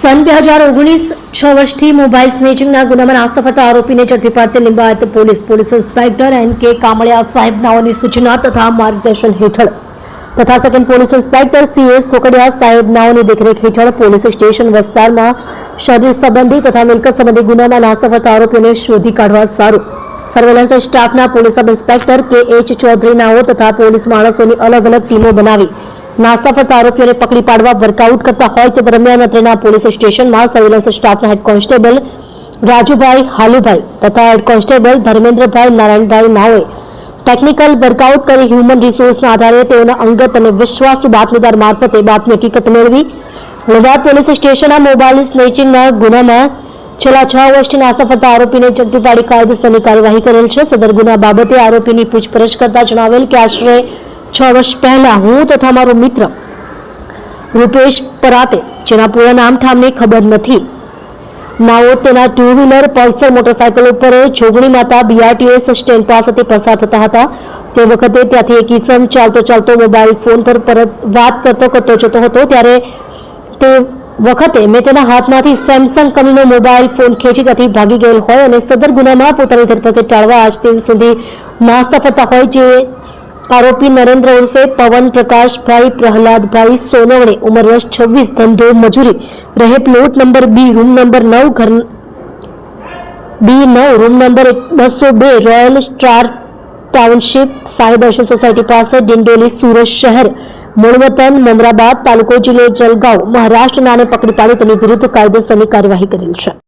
સન બે હજાર ઓગણીસ છ વર્ષથી મોબાઈલ સ્નેચિંગના ગુનામાં નાસ્તા ફરતા આરોપીને ઝડપી પાડતી Limbayat police police inspector N K Kamaliya સાહેબનાઓની સૂચના તથા માર્ગદર્શન હેઠળ. તથા second police inspector C S Thokdiya સાહેબનાઓની દેખરેખ હેઠળ પોલીસ સ્ટેશન વિસ્તારમાં શરીર સંબંધી તથા મિલકત સંબંધી ગુનામાં નાસ્તા ફરતા આરોપીઓને શોધી કાઢવા સારું. સર્વેલન્સ સ્ટાફના police sub inspector K H ચૌધરીનાઓ તથા પોલીસ માણસોની અલગ અલગ ટીમો બનાવી. નાસ્તા ફરતા આરોપીઓને પકડી પાડવા વર્કઆઉટ કરતા હોય તે દરમિયાન અત્રેના પોલીસ સ્ટેશનમાં સર્વેલન્સ સ્ટાફના હેડ કોન્સ્ટેબલ રાજુભાઈ હાલુભાઈ તથા હેડ કોન્સ્ટેબલ ધર્મેન્દ્રભાઈ નારાયણભાઈ નાઓએ ટેકનિકલ વર્કઆઉટ કરી હ્યુમન રિસોર્સના આધારે તેઓના અંગત અને વિશ્વાસુ બાતમીદાર મારફતે બાતમી હકીકત મેળવી. લવાદ પોલીસ સ્ટેશનના મોબાઈલ સ્નેચિંગના ગુનામાં છેલ્લા છ વર્ષથી નાસ્તા ફરતા આરોપીને ઝડપી પાડી કાયદેસરની કાર્યવાહી કરેલ છે. સદર ગુના બાબતે આરોપીની પૂછપરછ કરતા જણાવેલ કે આશરે છ વર્ષ પહેલા હું તથા મારો મિત્ર રૂપેશ પરાતે જેના પૂરા નામ ઠામની ખબર નથી. નાઓ તેના ટુ વ્હીલર પલ્સર, મોટરસાયકલ ઉપર જોગણી માતા બીઆરટીએસ સ્ટેન્ડ પાસેથી પસાર થતા હતા. તે વખતે ત્યાંથી એક ઈસમ ચાલતો ચાલતો મોબાઈલ ફોન પર પરત વાત કરતો કરતો જતો હતો. ત્યારે તે વખતે મેં તેના હાથમાંથી સેમસંગ કંપનીનો મોબાઈલ ફોન ખેંચી ત્યાંથી ભાગી ગયેલ હોય અને સદર ગુનામાં પોતાની ધરપકડ ટાળવા આજ દિન સુધી નાસ્તા ફરતા હોય જે આરોપી નરેન્દ્ર ઉર્ફે પવન પ્રકાશભાઈ પ્રહલાદભાઈ સોનવણે ઉંમર વર્ષ છવ્વીસ, ધંધો, મજૂરી રહે plot number B, room number નવ, ઘર બી નવ, રૂમ નંબર બસો બે, રોયલ સ્ટાર ટાઉનશીપ સાઈ દર્શન સોસાયટી પાસે, ડિંડોલી, સુરત શહેર મૂળવતન મમરાબાદ તાલુકો જિલ્લો જલગાંવ મહારાષ્ટ્ર નાને પકડી પાડી તેની વિરુદ્ધ કાયદેસરની કાર્યવાહી કરેલ છે.